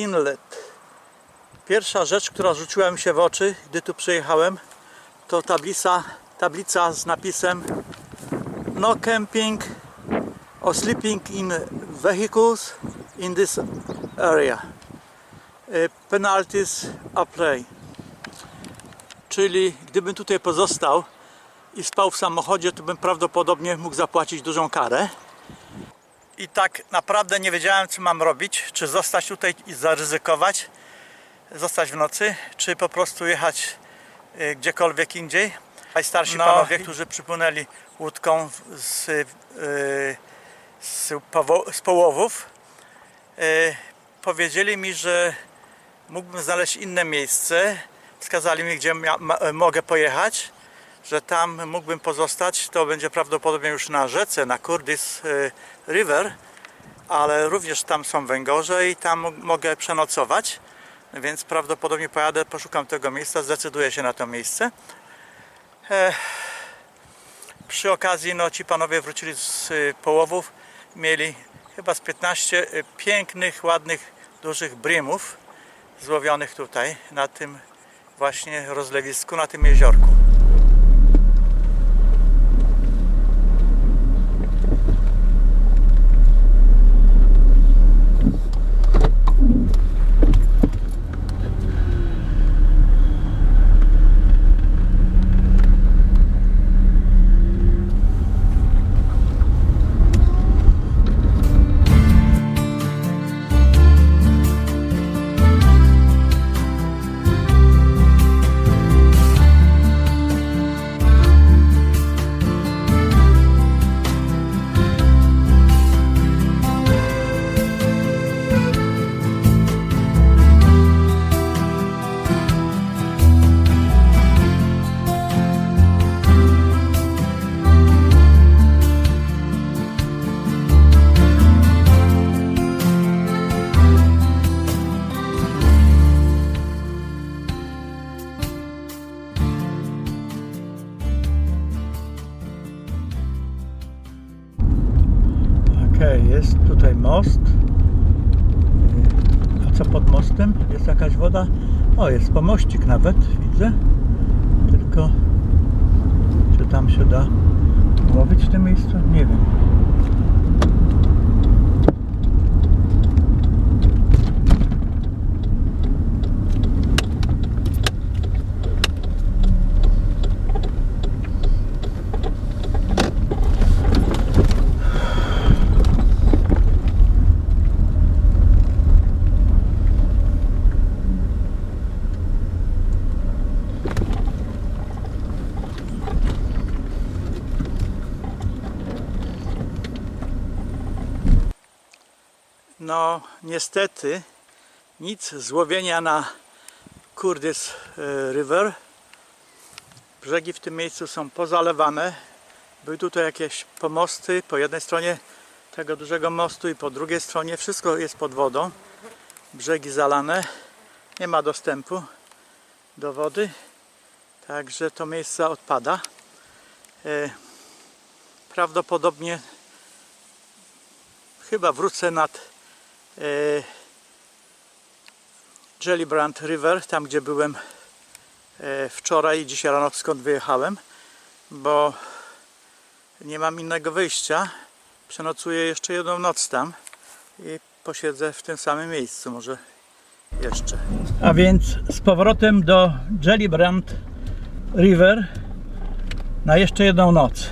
Inlet. Pierwsza rzecz, która rzuciła mi się w oczy, gdy tu przyjechałem, to tablica, tablica z napisem No camping or sleeping in vehicles in this area. Y, Penalties apply. Czyli gdybym tutaj pozostał i spał w samochodzie, to bym prawdopodobnie mógł zapłacić dużą karę. I tak naprawdę nie wiedziałem, co mam robić. Czy zostać tutaj i zaryzykować, zostać w nocy, czy po prostu jechać y, gdziekolwiek indziej. Najstarsi No. panowie, którzy przypłynęli łódką z, y, z, z połowów, y, powiedzieli mi, że mógłbym znaleźć inne miejsce. Wskazali mi, gdzie mogę pojechać, że tam mógłbym pozostać. To będzie prawdopodobnie już na rzece, na Kurdis River, ale również tam są węgorze i tam mo- mogę przenocować. Więc prawdopodobnie pojadę, poszukam tego miejsca, zdecyduję się na to miejsce. Przy okazji, no ci panowie wrócili z y, połowów, mieli chyba z 15 y, pięknych, ładnych, dużych brimów złowionych tutaj, na tym właśnie rozlewisku, na tym jeziorku. Pomościk nawet, widzę. Tylko czy tam się da łowić w tym miejscu? Nie wiem. No, niestety nic z łowienia na Kurdys e, River. Brzegi w tym miejscu są pozalewane. Były tutaj jakieś pomosty po jednej stronie tego dużego mostu i po drugiej stronie. Wszystko jest pod wodą. Brzegi zalane. Nie ma dostępu do wody. Także to miejsce odpada. E, Prawdopodobnie chyba wrócę nad Jellybrand River, tam gdzie byłem e, wczoraj i dzisiaj rano skąd wyjechałem, bo nie mam innego wyjścia. Przenocuję jeszcze jedną noc tam i posiedzę w tym samym miejscu, może jeszcze. A więc z powrotem do Jellybrand River na jeszcze jedną noc.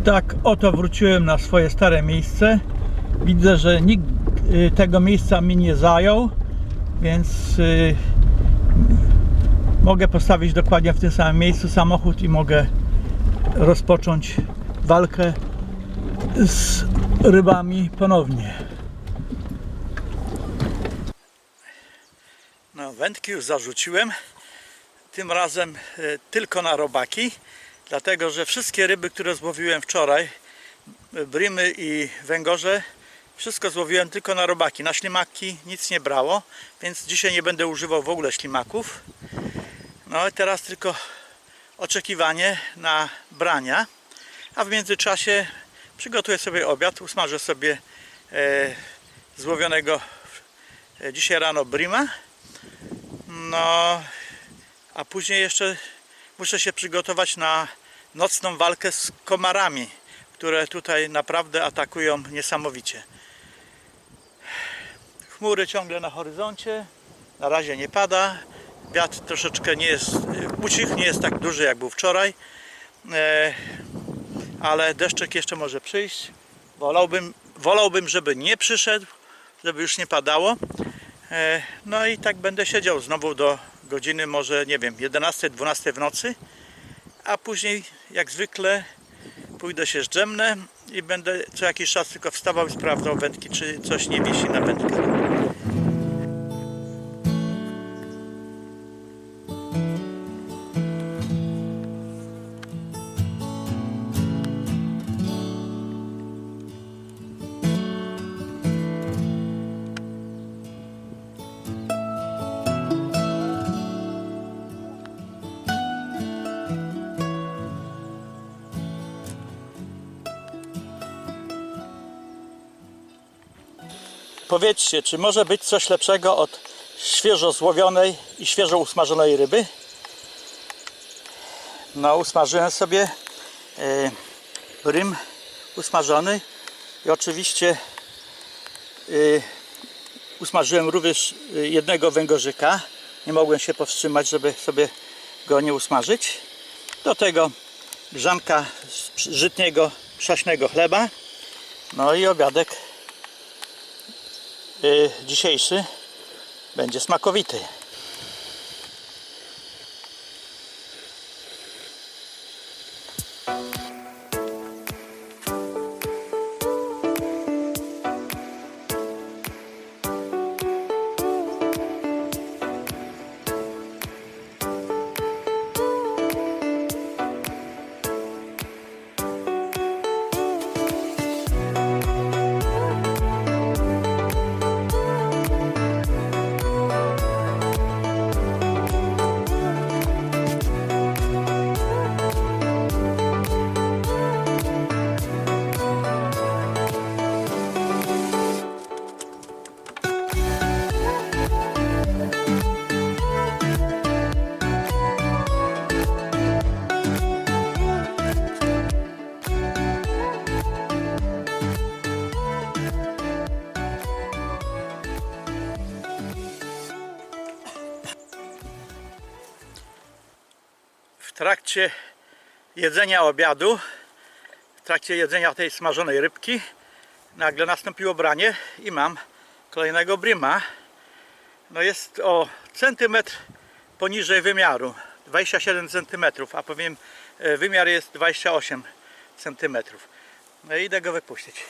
I tak oto wróciłem na swoje stare miejsce. Widzę, że nikt y, tego miejsca mi nie zajął, więc y, mogę postawić dokładnie w tym samym miejscu samochód i mogę rozpocząć walkę z rybami ponownie. No, wędki już zarzuciłem. Tym razem e, tylko na robaki, dlatego że wszystkie ryby, które złowiłem wczoraj, brymy i węgorze, wszystko złowiłem tylko na robaki. Na ślimaki nic nie brało, więc dzisiaj nie będę używał w ogóle ślimaków. No i teraz tylko oczekiwanie na brania, a w międzyczasie przygotuję sobie obiad, usmażę sobie e, złowionego e, dzisiaj rano brima. No, a później jeszcze muszę się przygotować na nocną walkę z komarami, które tutaj naprawdę atakują niesamowicie. Chmury ciągle na horyzoncie, na razie nie pada. Wiatr troszeczkę nie jest, ucich nie jest tak duży jak był wczoraj, e, ale deszczek jeszcze może przyjść. Wolałbym, wolałbym, żeby nie przyszedł, żeby już nie padało. E, No i tak będę siedział znowu do godziny może, nie wiem, 11-12 w nocy, a później jak zwykle pójdę się zdrzemnę i będę co jakiś czas tylko wstawał i sprawdzał wędki, czy coś nie wisi na wędkach. Powiedzcie, czy może być coś lepszego od świeżo złowionej i świeżo usmażonej ryby? No, usmażyłem sobie e, rym usmażony i oczywiście e, usmażyłem również e, jednego węgorzyka. Nie mogłem się powstrzymać, żeby sobie go nie usmażyć. Do tego grzanka żytniego, przaśnego chleba. No i obiadek dzisiejszy będzie smakowity. Trakcie jedzenia obiadu, w trakcie jedzenia tej smażonej rybki, nagle nastąpiło branie i mam kolejnego bryma. No jest o centymetr poniżej wymiaru, 27 cm, a powiem e, wymiar jest 28 cm. No i idę go wypuścić.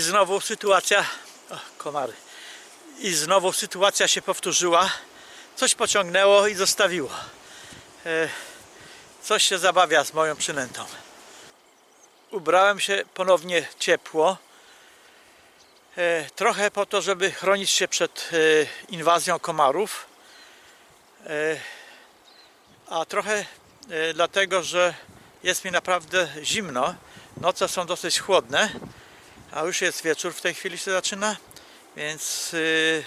I znowu sytuacja. O, komary. I znowu sytuacja się powtórzyła. Coś pociągnęło i zostawiło. E, coś się zabawia z moją przynętą. Ubrałem się ponownie ciepło. E, trochę po to, żeby chronić się przed e, inwazją komarów. A trochę dlatego, że jest mi naprawdę zimno. Noce są dosyć chłodne, a już jest wieczór w tej chwili się zaczyna, więc y,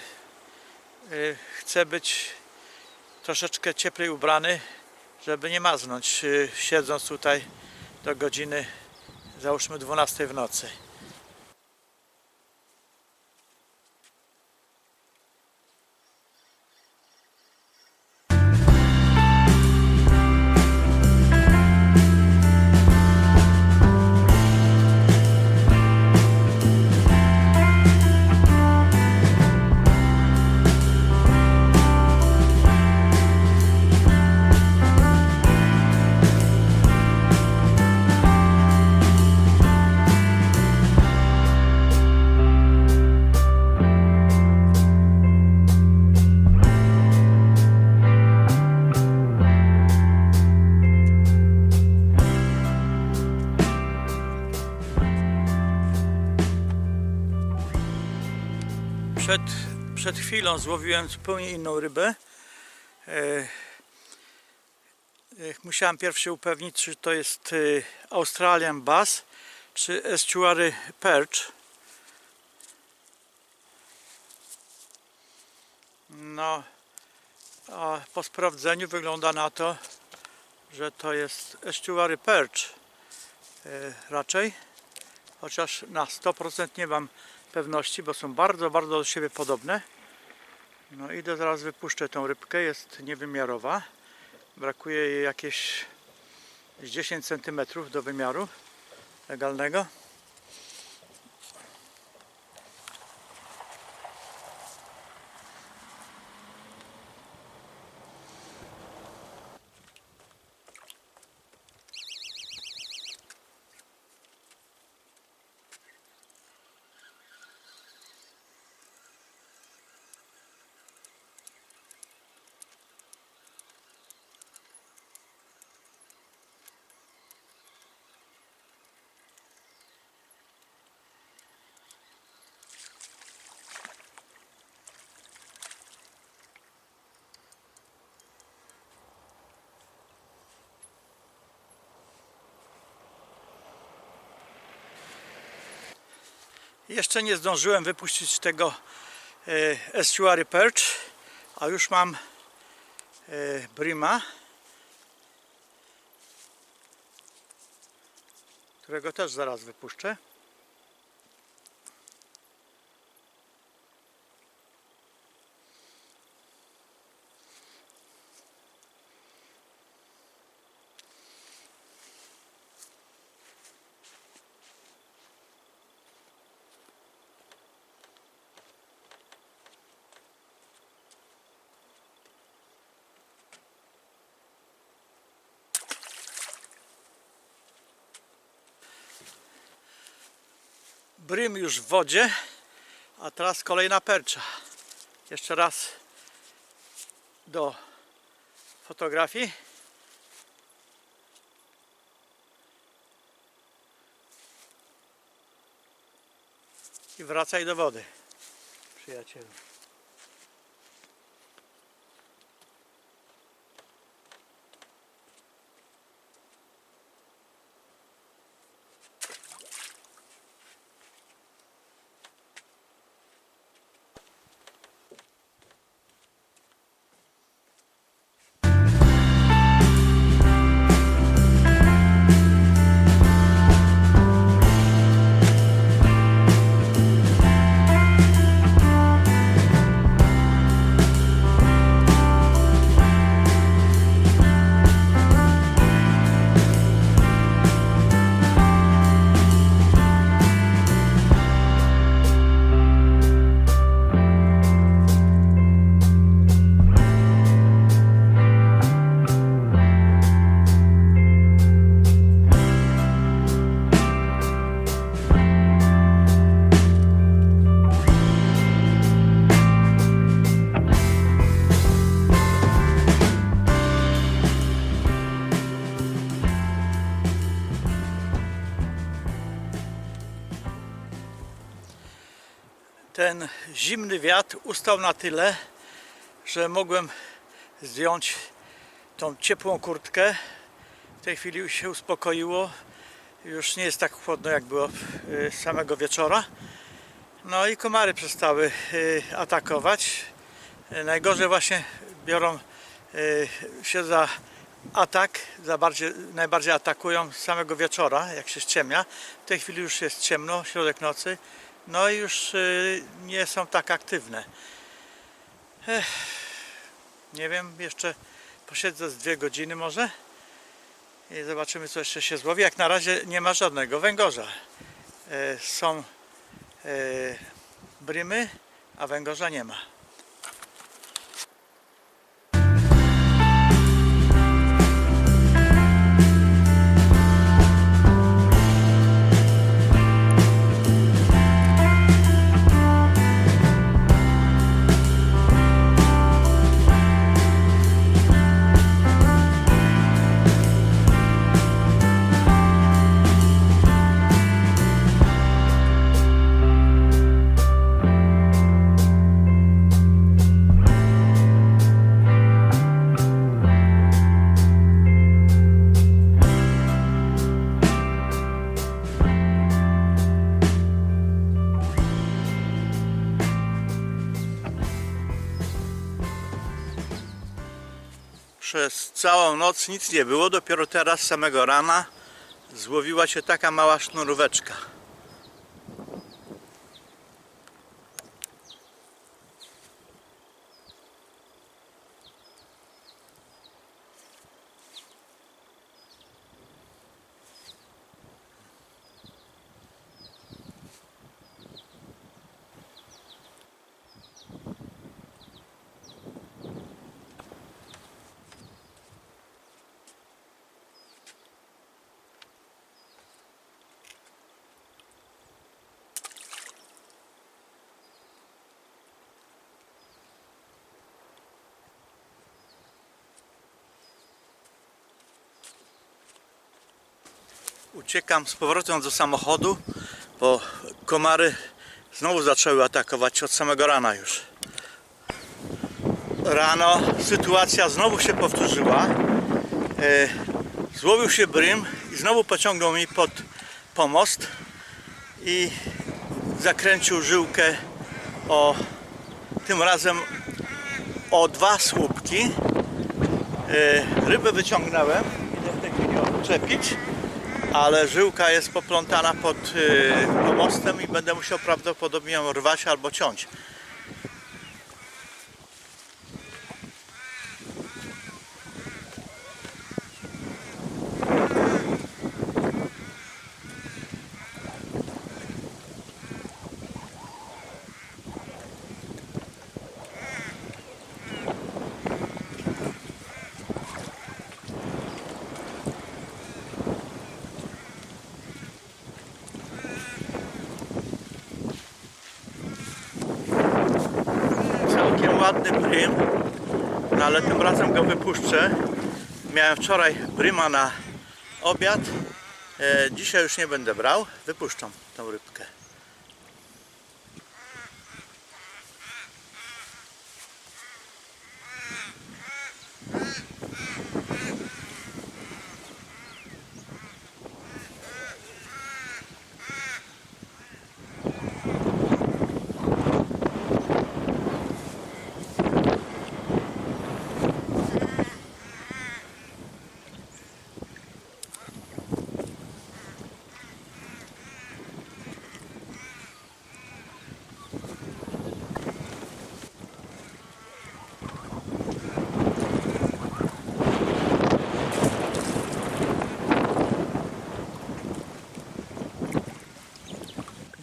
y, chcę być troszeczkę cieplej ubrany, żeby nie maznąć, y, siedząc tutaj do godziny załóżmy 12 w nocy. Chwilą złowiłem zupełnie inną rybę. E, e, musiałem pierwszy upewnić, czy to jest e, Australian Bass, czy Estuary Perch. No, a po sprawdzeniu wygląda na to, że to jest Estuary Perch raczej chociaż na 100% nie mam pewności, bo są bardzo, bardzo do siebie podobne. No idę zaraz wypuszczę tą rybkę, jest niewymiarowa. Brakuje jej jakieś z 10 cm do wymiaru legalnego. Jeszcze nie zdążyłem wypuścić tego e, estuary perch, a już mam e, brima, którego też zaraz wypuszczę. Brym już w wodzie, a teraz kolejna percza. Jeszcze raz do fotografii. I wracaj do wody, przyjacielu. Ten zimny wiatr ustał na tyle, że mogłem zdjąć tą ciepłą kurtkę. W tej chwili już się uspokoiło. Już nie jest tak chłodno jak było y, samego wieczora. No i komary przestały y, atakować. Y, Najgorzej właśnie biorą się za atak, za bardziej, najbardziej atakują samego wieczora, jak się ściemnia. W tej chwili już jest ciemno, środek nocy, no już y, nie są tak aktywne. Ech, nie wiem, jeszcze posiedzę z dwie godziny może i zobaczymy co jeszcze się złowi. Jak na razie nie ma żadnego węgorza. E, Są e, brymy, a węgorza nie ma. Całą noc nic nie było, dopiero teraz samego rana złowiła się taka mała sznuróweczka. Uciekam z powrotem do samochodu, bo komary znowu zaczęły atakować od samego rana już. Rano sytuacja znowu się powtórzyła. E, złowił się brym i znowu pociągnął mi pod pomost i zakręcił żyłkę o tym razem o dwa słupki. E, rybę wyciągnąłem, idę w tej chwili odczepić ale żyłka jest poplątana pod y, pomostem i będę musiał prawdopodobnie ją rwać albo ciąć. Ładny brym, no ale tym razem go wypuszczę. Miałem wczoraj bryma na obiad. E, dzisiaj już nie będę brał. Wypuszczam tą rybkę.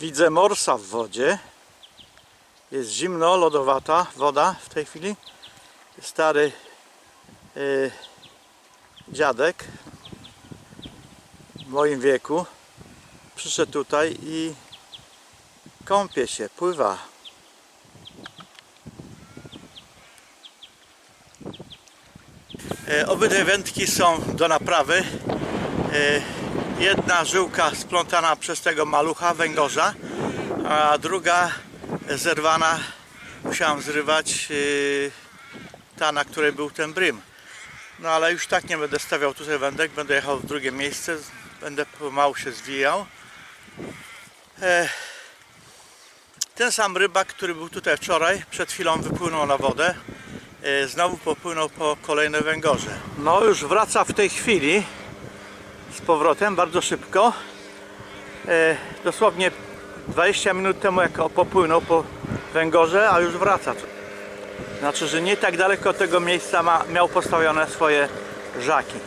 Widzę morsa w wodzie. Jest zimno, lodowata woda w tej chwili. Stary y, dziadek w moim wieku przyszedł tutaj i kąpie się, pływa. E, Obydwie wędki są do naprawy. Jedna żyłka splątana przez tego malucha węgorza, a druga zerwana. Musiałem zrywać yy, ta, na której był ten brym. No ale już tak nie będę stawiał tutaj wędek, będę jechał w drugie miejsce, będę pomału się zwijał. Ten sam rybak, który był tutaj wczoraj, przed chwilą wypłynął na wodę. E, Znowu popłynął po kolejne węgorze. No już wraca w tej chwili z powrotem, bardzo szybko. E, Dosłownie 20 minut temu jak popłynął po węgorze, a już wraca. Znaczy, że nie tak daleko od tego miejsca ma, miał postawione swoje żaki.